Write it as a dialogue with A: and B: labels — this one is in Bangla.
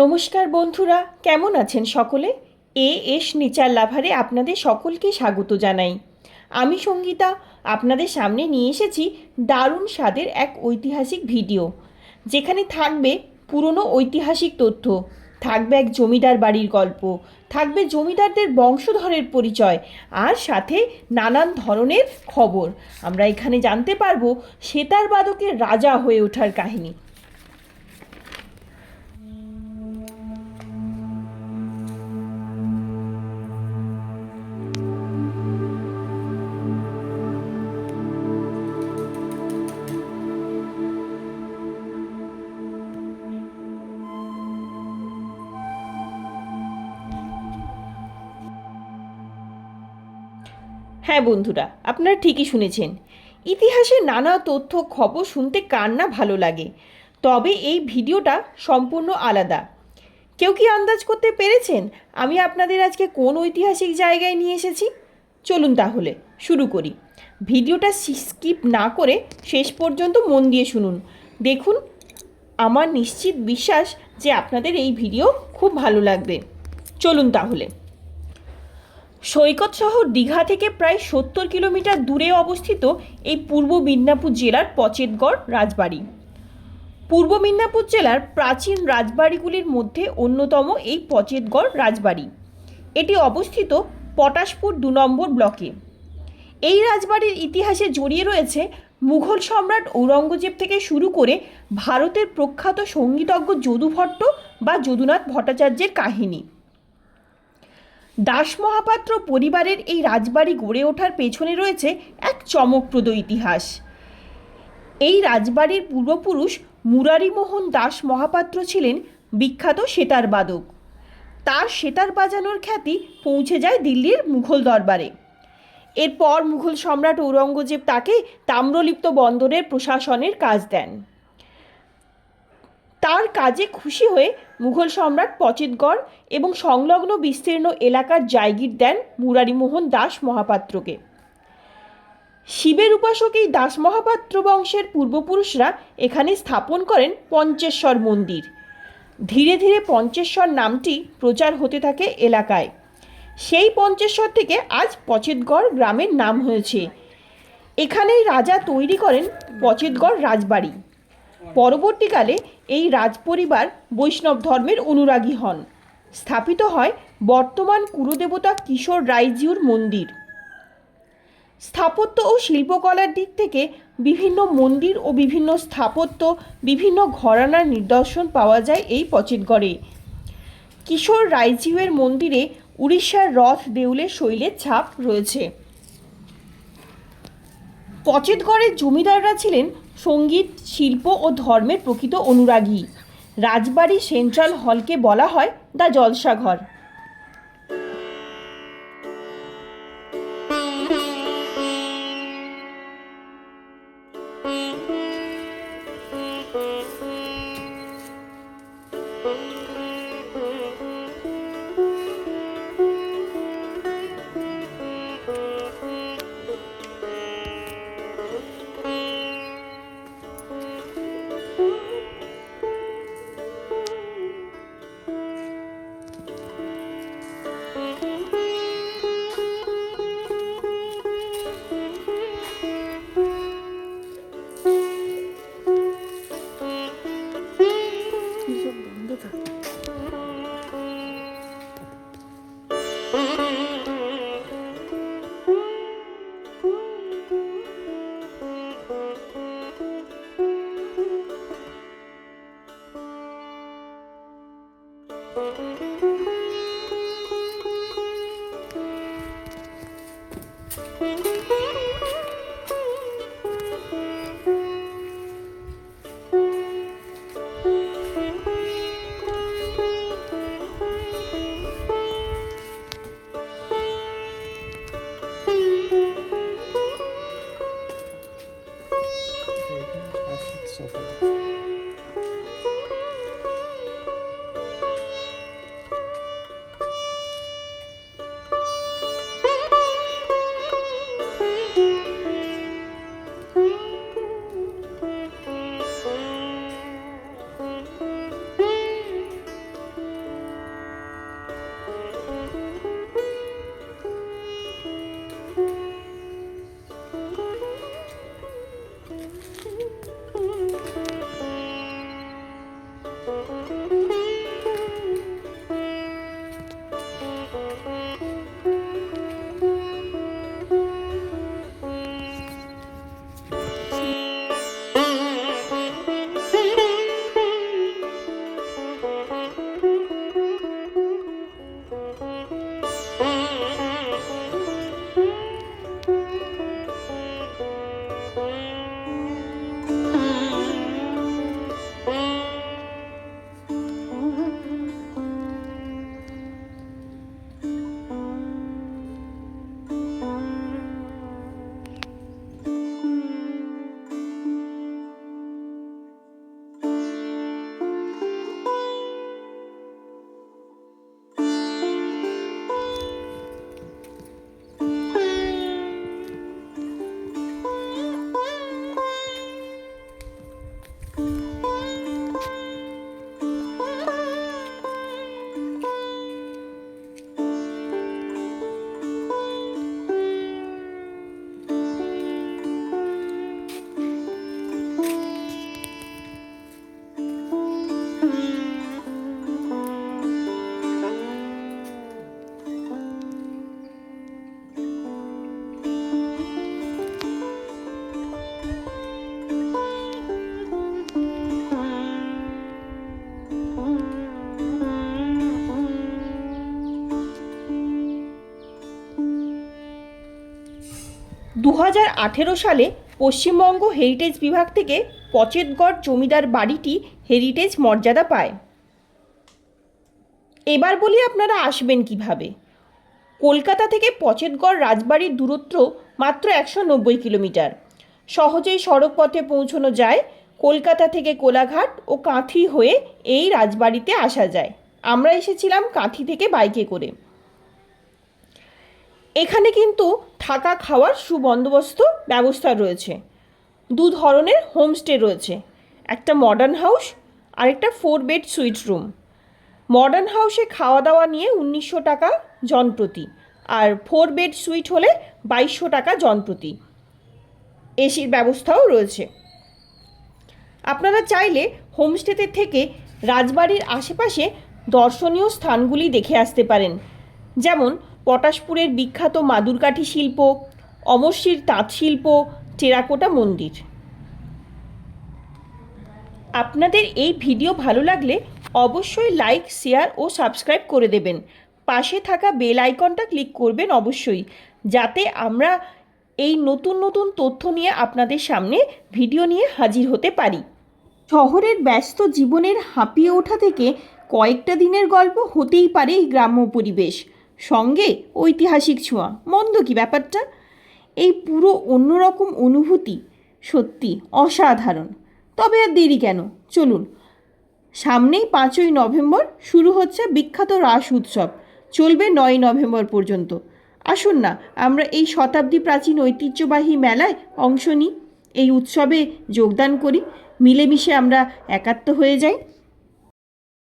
A: নমস্কার বন্ধুরা, কেমন আছেন সকলে? এ এস নিচার লাভারে আপনাদের সকলকে স্বাগত জানাই। আমি সঙ্গীতা, আপনাদের সামনে নিয়ে এসেছি দারুণ স্বাদের এক ঐতিহাসিক ভিডিও, যেখানে থাকবে পুরনো ঐতিহাসিক তথ্য, থাকবে এক জমিদার বাড়ির গল্প, থাকবে জমিদারদের বংশধরের পরিচয়, আর সাথে নানান ধরনের খবর। আমরা এখানে জানতে পারব সেতার বাদকের রাজা হয়ে ওঠার কাহিনী। হ্যাঁ বন্ধুরা, আপনারা ঠিকই শুনেছেন। ইতিহাসে নানা তথ্য, খবর শুনতে কার না ভালো লাগে। তবে এই ভিডিওটা সম্পূর্ণ আলাদা। কেউ কি আন্দাজ করতে পেরেছেন আমি আপনাদের আজকে কোন ঐতিহাসিক জায়গায় নিয়ে এসেছি? চলুন তাহলে, শুরু করি। ভিডিওটা স্কিপ না করে শেষ পর্যন্ত মন দিয়ে শুনুন। দেখুন, আমার নিশ্চিত বিশ্বাস যে আপনাদের এই ভিডিও খুব ভালো লাগবে। চলুন তাহলে। সৈকত শহর দীঘা থেকে প্রায় সত্তর কিলোমিটার দূরে অবস্থিত এই পূর্ব মিদনাপুর জেলার পচেতগড় রাজবাড়ি। পূর্ব মিদনাপুর জেলার প্রাচীন রাজবাড়িগুলির মধ্যে অন্যতম এই পচেতগড় রাজবাড়ি। এটি অবস্থিত পটাশপুর দু নম্বর ব্লকে। এই রাজবাড়ির ইতিহাসে জড়িয়ে রয়েছে মুঘল সম্রাট ঔরঙ্গজেব থেকে শুরু করে ভারতের প্রখ্যাত সঙ্গীতজ্ঞ যদু ভট্ট বা যদুনাথ ভট্টাচার্যের কাহিনী। দাস মহাপাত্র পরিবারের এই রাজবাড়ি গড়ে ওঠার পেছনে রয়েছে এক চমকপ্রদ ইতিহাস। এই রাজবাড়ির পূর্বপুরুষ মুরারিমোহন দাস মহাপাত্র ছিলেন বিখ্যাত সেতার বাদক। তার সেতার বাজানোর খ্যাতি পৌঁছে যায় দিল্লির মুঘল দরবারে। এরপর মুঘল সম্রাট ঔরঙ্গজেব তাকে তাম্রলিপ্ত বন্দরের প্রশাসনের কাজ দেন। তার কাজে খুশি হয়ে মুঘল সম্রাট পচিতগড় এবং সংলগ্ন বিস্তীর্ণ এলাকার জায়গির দেন মুরারিমোহন দাস মহাপাত্রকে। শিবের উপাসক এই দাস মহাপাত্র বংশের পূর্বপুরুষরা এখানে স্থাপন করেন পঞ্চেশ্বর মন্দির। ধীরে ধীরে পঞ্চেশ্বর নামটি প্রচার হতে থাকে এলাকায়। সেই পঞ্চেশ্বর থেকে আজ পচেতগড় গ্রামের নাম হয়েছে। এখানেই রাজা তৈরি করেন পচেতগড় রাজবাড়ি। পরবর্তীকালে এই রাজপরিবার বৈষ্ণব ধর্মের অনুরাগী হন। স্থাপিত হয় বর্তমান কুরুদেবতা কিশোর রায়জিউর মন্দির। স্থাপত্য ও শিল্পকলার দিক থেকে বিভিন্ন মন্দির ও বিভিন্ন স্থাপত্য, বিভিন্ন ঘরানার নিদর্শন পাওয়া যায় এই পচেতগড়ে। কিশোর রায়জিউয়ের মন্দিরে উড়িষ্যার রথ দেউলের শৈলের ছাপ রয়েছে। পচেতগড়ের জমিদাররা ছিলেন সংগীত শিল্প ও ধর্মের প্রকৃত অনুরাগী। রাজবাড়ি সেন্ট্রাল হলকে বলা হয় দ্য জলসাঘর। so far. দু হাজার আঠেরো সালে পশ্চিমবঙ্গ হেরিটেজ বিভাগ থেকে পচেতগড় জমিদার বাড়িটি হেরিটেজ মর্যাদা পায়। এবার বলি আপনারা আসবেন কীভাবে। কলকাতা থেকে পচেতগড় রাজবাড়ির দূরত্ব মাত্র একশো নব্বই কিলোমিটার। সহজেই সড়ক পথে পৌঁছানো যায়। কলকাতা থেকে কোলাঘাট ও কাঁথি হয়ে এই রাজবাড়িতে আসা যায়। আমরা এসেছিলাম কাঁথি থেকে বাইকে করে। এখানে কিন্তু থাকা খাওয়ার সুবন্দোবস্ত ব্যবস্থা রয়েছে। দু ধরনের হোমস্টে রয়েছে। একটা মডার্ন হাউস আর একটা four bed suite room modern হাউসে খাওয়া দাওয়া নিয়ে উনিশশো টাকা জনপ্রতি আর ফোর বেড সুইট হলে বাইশশো টাকা জনপ্রতি। এসির ব্যবস্থাও রয়েছে। আপনারা চাইলে হোমস্টেতে থেকে রাজবাড়ির আশেপাশে দর্শনীয় স্থানগুলি দেখে আসতে পারেন। যেমন পটাশপুরের বিখ্যাত মাদুরকাঠি শিল্প, অমরশির তাঁত শিল্প, টেরাকোটা মন্দির। আপনাদের এই ভিডিও ভালো লাগলে অবশ্যই লাইক, শেয়ার ও সাবস্ক্রাইব করে দেবেন। পাশে থাকা বেল আইকনটা ক্লিক করবেন অবশ্যই, যাতে আমরা এই নতুন নতুন তথ্য নিয়ে আপনাদের সামনে ভিডিও নিয়ে হাজির হতে পারি। শহরের ব্যস্ত জীবনের হাঁপিয়ে ওঠা থেকে কয়েকটা দিনের গল্প হতেই পারে এই গ্রাম্য পরিবেশ। সঙ্গে ঐতিহাসিক ছোঁয়া। মন্দ কি ব্যাপারটা? এই পুরো অন্যরকম অনুভূতি সত্যি অসাধারণ। তবে আর দেরি কেন? চলুন। সামনেই পাঁচই নভেম্বর শুরু হচ্ছে বিখ্যাত রাস উৎসব। চলবে নয় নভেম্বর পর্যন্ত। আসুন না, আমরা এই শতাব্দী প্রাচীন ঐতিহ্যবাহী মেলায় অংশ নিই। এই উৎসবে যোগদান করি। মিলেমিশে আমরা একাত্ম হয়ে যাই।